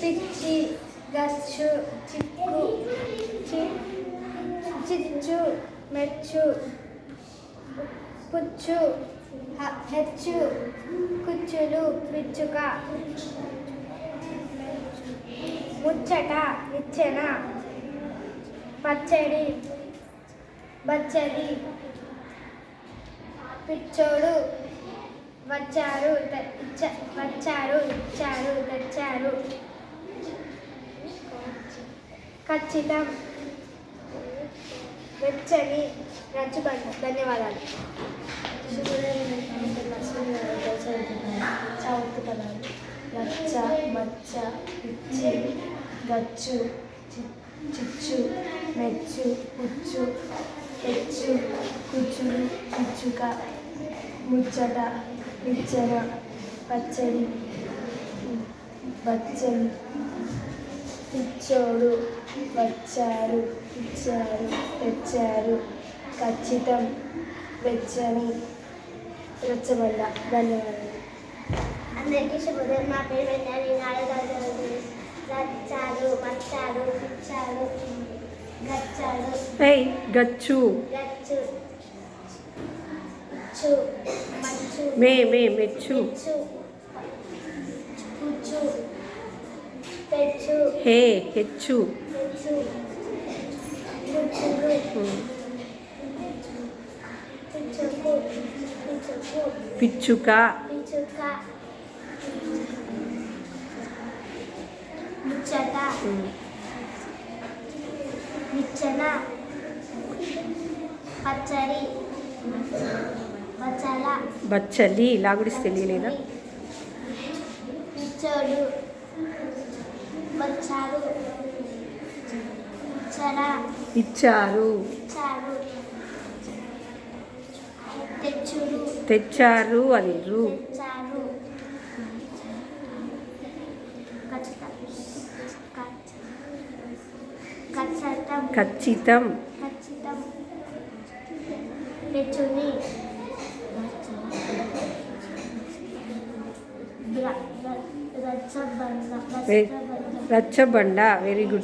పిచ్చి గచ్చు చిక్కు చిచ్చు మెచ్చు పుచ్చు హెచ్చు కుచ్చులు పిచ్చుక ముచ్చట ఇచ్చెన పచ్చడి బచ్చడి పిచ్చోడు వచ్చారు. వచ్చారు ఇచ్చారు తెచ్చారు. ఖచ్చితం. వెచ్చని రచ్చుబండ ధన్యవాదాలు. చౌతి లచ్చ మచ్చ పిచ్చి గచ్చు చిచ్చు మెచ్చు పుచ్చు తెచ్చు కుచ్చులు పిచ్చుక ముచ్చట నిచ్చెన పచ్చడి. బచ్చలి పిచ్చోడు వచ్చారు ఇచ్చారు తెచ్చారు ఖచ్చితం వెచ్చని రచ్చబండ. ధన్యవాదాలు. అందరికీ శుభోదయం. నా పేరు వెంటనే నాలుగు రచ్చారు మచ్చారు పిచ్చారు గచ్చారు ఏయ్ గచ్చు. గచ్చు. మే మే మెచ్చు పిచ్చు పుచ్చు పెచ్చు హే హెచ్చు. పిచ్చుకు. నిచ్చెన బచ్చల బచ్చలి ఇలా కూడా తెలియలేదా పిచ్చోడు వచ్చారు. చర ఇచ్చారు. ఇచ్చారు. తెచ్చుడు. తెచ్చారు అని రు తెచ్చారు. ఖచ్చితం. ఖచ్చితం. ఖచ్చితం. ఖచ్చితం. తెచ్చుని रक्ष वेरी गुड